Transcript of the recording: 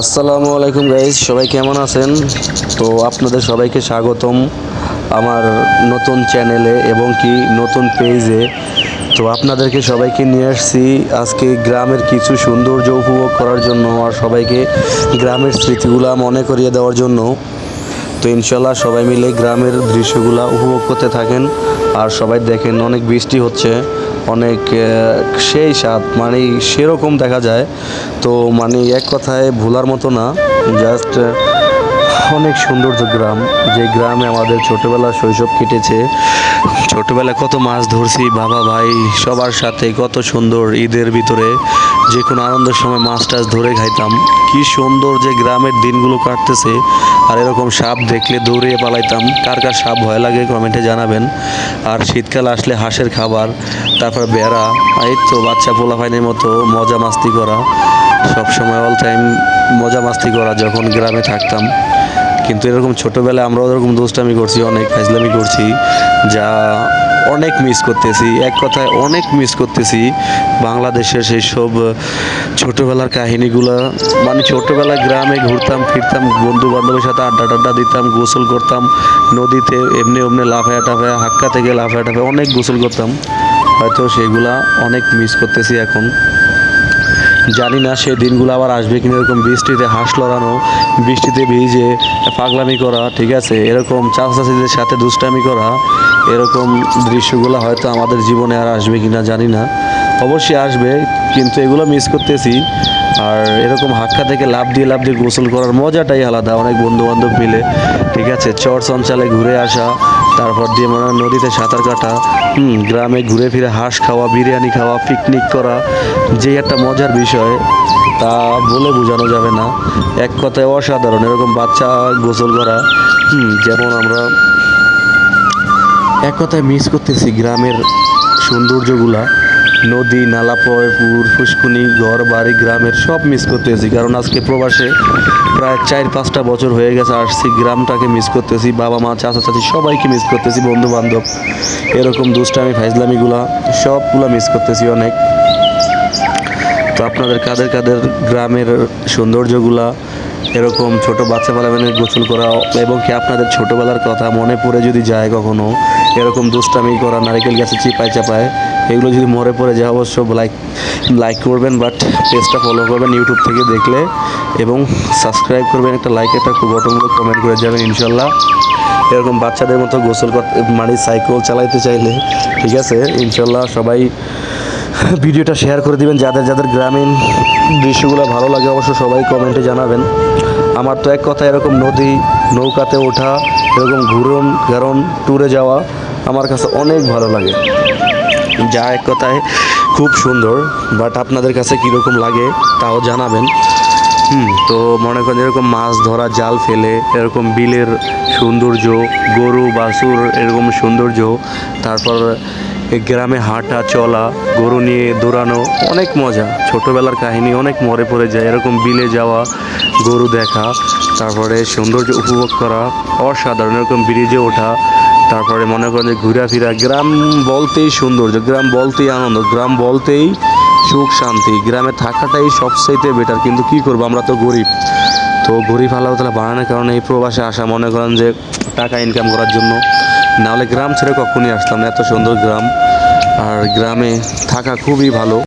আসসালামু আলাইকুম গাইজ সবাই কেমন আছেন? তো আপনাদের সবাইকে স্বাগতম আমার নতুন চ্যানেলে এবং কি নতুন পেজে তো আপনাদেরকে সবাইকে নিয়ে আসছি আজকে গ্রামের কিছু সৌন্দর্য উপভোগ করার জন্য আর সবাইকে গ্রামের স্মৃতিগুলা মনে করিয়ে দেওয়ার জন্য। তো ইনশাল্লাহ সবাই মিলে গ্রামের দৃশ্যগুলা উপভোগ করতে থাকেন আর সবাই দেখেন অনেক বৃষ্টি হচ্ছে, অনেক সেই স্বাদ মানে সেরকম দেখা যায়। তো মানে এক কথায় ভোলার মতো না জাস্ট অনেক সৌন্দর্য গ্রাম, যে গ্রামে আমাদের ছোটোবেলার শৈশব কেটেছে। ছোটবেলায় কত মাছ ধরছি, বাবা ভাই, সবার সাথে কত সুন্দর ঈদের ভিতরে যে কোনো আনন্দের সময় মাছ টাছ ধরে খাইতাম। কি সুন্দর যে গ্রামের দিনগুলো কাটতেছে, আর এরকম সাপ দেখলে দৌড়িয়ে পালাইতাম। কার কার সাপ ভয় লাগে কমেন্টে জানাবেন। আর শীতকাল আসলে হাঁসের খাবার, তারপর বেড়া, এই তো বাচ্চা পোলাফাইনের মতো মজা মাস্তি করা। সবসময় অল টাইম মজা মাস্তি করা যখন গ্রামে থাকতাম। কিন্তু এরকম ছোটোবেলায় আমরাও এরকম দুষ্টামি করছি, অনেক ফাইজলামি করছি। যা অনেক মিস করতেছি, এক কথায় অনেক মিস করতেছি বাংলাদেশের সেই সব ছোটোবেলার কাহিনিগুলো। মানে ছোটোবেলায় গ্রামে ঘুরতাম, ফিরতাম বন্ধু বান্ধবের সাথে আড্ডা টাড্ডা দিতাম, গোসল করতাম, নদীতে এমনি এমনি লাফায়া টাফায়া হাক্কা থেকে লাফায়া টাফায়া অনেক গোসল করতাম। হয়তো সেগুলা অনেক মিস করতেছি এখন। জানি না সেই দিনগুলো আবার আসবে কিনা, এরকম বৃষ্টিতে হাঁস লড়ানো, বৃষ্টিতে ভিজে পাগলামি করা, ঠিক আছে? এরকম চাচাচাচিদের সাথে দুষ্টামি করা, এরকম দৃশ্যগুলো হয়তো আমাদের জীবনে আর আসবে কিনা জানি না। অবশ্যই আসবে, কিন্তু এগুলো মিস করতেছি। আর এরকম হাক্কা থেকে লাভ দিয়ে লাভ দিয়ে গোসল করার মজাটাই আলাদা, অনেক বন্ধু বান্ধব মিলে, ঠিক আছে? চর সঞ্চালে ঘুরে আসা তারপর দিয়ে মনে হয় নদীতে সাঁতার কাটা, হুম, গ্রামে ঘুরে ফিরে হাঁস খাওয়া, বিরিয়ানি খাওয়া পিকনিক করা, যে একটা মজার বিষয়, তা বলে বোঝানো যাবে না। এক কথায় অসাধারণ, এরকম বাচ্চা গোসল করা, হুম, যেমন আমরা এক কথায় মিস করতেছি গ্রামের সৌন্দর্যগুলা। নদী, নালা পুর ফুসকুনি ঘর, বাড়ি, গ্রামের সব মিস করতেছি। কারণ আজকে প্রবাসে প্রায় চার, পাঁচটা বছর হয়ে গেছে আসছি, গ্রামটাকে মিস করতেছি, বাবা মা, চাচা, চাচি সবাইকে মিস করতেছি বন্ধু বান্ধব এরকম দুষ্টামি, ফাইজলামিগুলা, সবগুলা মিস করতেছি অনেক। তো আপনাদের কাদের কাদের গ্রামের সৌন্দর্যগুলা এরকম ছোট বাচ্চা পালাবেনের গোসল করা এবং কি আপনাদের ছোটবেলার কথা মনে পড়ে যদি যায় কখনো? এরকম দুষ্টামি করা, নারিকেল গাছে চিপায় চাপায়, এগুলো যদি মরে পড়ে যায় অবশ্য লাইক লাইক করবেন বাট পেজটা ফলো করবেন ইউটিউব থেকে দেখলে এবং সাবস্ক্রাইব করবেন একটা লাইক একটা বটনগুলো কমেন্ট করে যাবেন ইনশাল্লাহ। এরকম বাচ্চাদের মতো গোসল করতে মানে সাইকেল চালাইতে চাইলে, ঠিক আছে? ইনশাল্লাহ সবাই ভিডিওটা শেয়ার করে দিবেন। যাদের যাদের গ্রামীণ দৃশ্যগুলো ভালো লাগে অবশ্য সবাই কমেন্টে জানাবেন। আমার তো এক কথা, এরকম নদী, নৌকাতে ওঠা, এরকম ঘুরন ঘেরন ট্যুরে যাওয়া আমার কাছে অনেক ভালো লাগে। যা এক কথায় খুব সুন্দর বাট আপনাদের কাছে কীরকম লাগে তাও জানাবেন। হুম, তো মনে করেন এরকম মাছ ধরা, জাল ফেলে, এরকম বিলের সৌন্দর্য, গরু, বাছুর, এরকম সৌন্দর্য, তারপর গ্রামে হাঁটা, চলা, গরু নিয়ে দৌড়ানো অনেক মজা। ছোটোবেলার কাহিনী অনেক মরে পড়ে যায়, এরকম বিলে যাওয়া, গরু দেখা, তারপরে সৌন্দর্য উপভোগ করা, অসাধারণ, এরকম ব্রিজে ওঠা, তারপরে মনে করেন যে ঘোরাফেরা, গ্রাম বলতেই সৌন্দর্য, গ্রাম বলতেই আনন্দ, গ্রাম বলতেই সুখ, শান্তি, গ্রামে থাকাটাই সবচাইতে বেটার কিন্তু কি করব, আমরা তো গরিব। তো গরিব আল্লাহ তালা বানানোর কারণে এই প্রবাসে আসা, মনে করেন যে টাকা ইনকাম করার জন্য নাহলে গ্রাম ছেড়ে কখনই আসলাম না। এত সুন্দর গ্রাম। আর গ্রামে থাকা খুবই ভালো।